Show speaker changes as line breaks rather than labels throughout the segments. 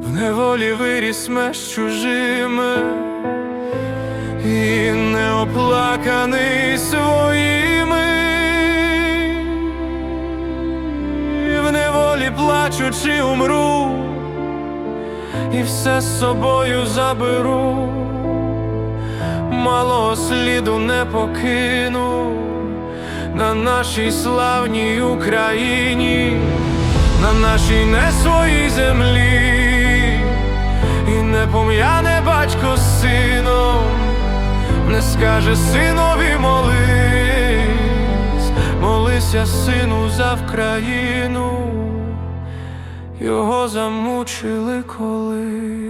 в неволі виріс меж чужими і неоплаканий своїми, в неволі плачучи умру, і все з собою заберу, малого сліду не покину на нашій славній Україні, на нашій не своїй землі, не батько з сином, не скаже синові молись, молися, сину, за Вкраїну, його замучили коли.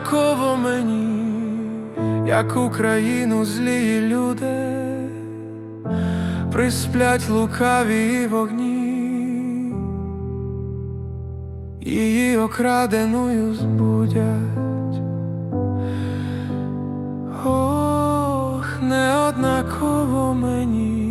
Однаково мені, як Україну злії люди присплять лукаві вогні її окраденою збудять. Ох, неоднаково мені.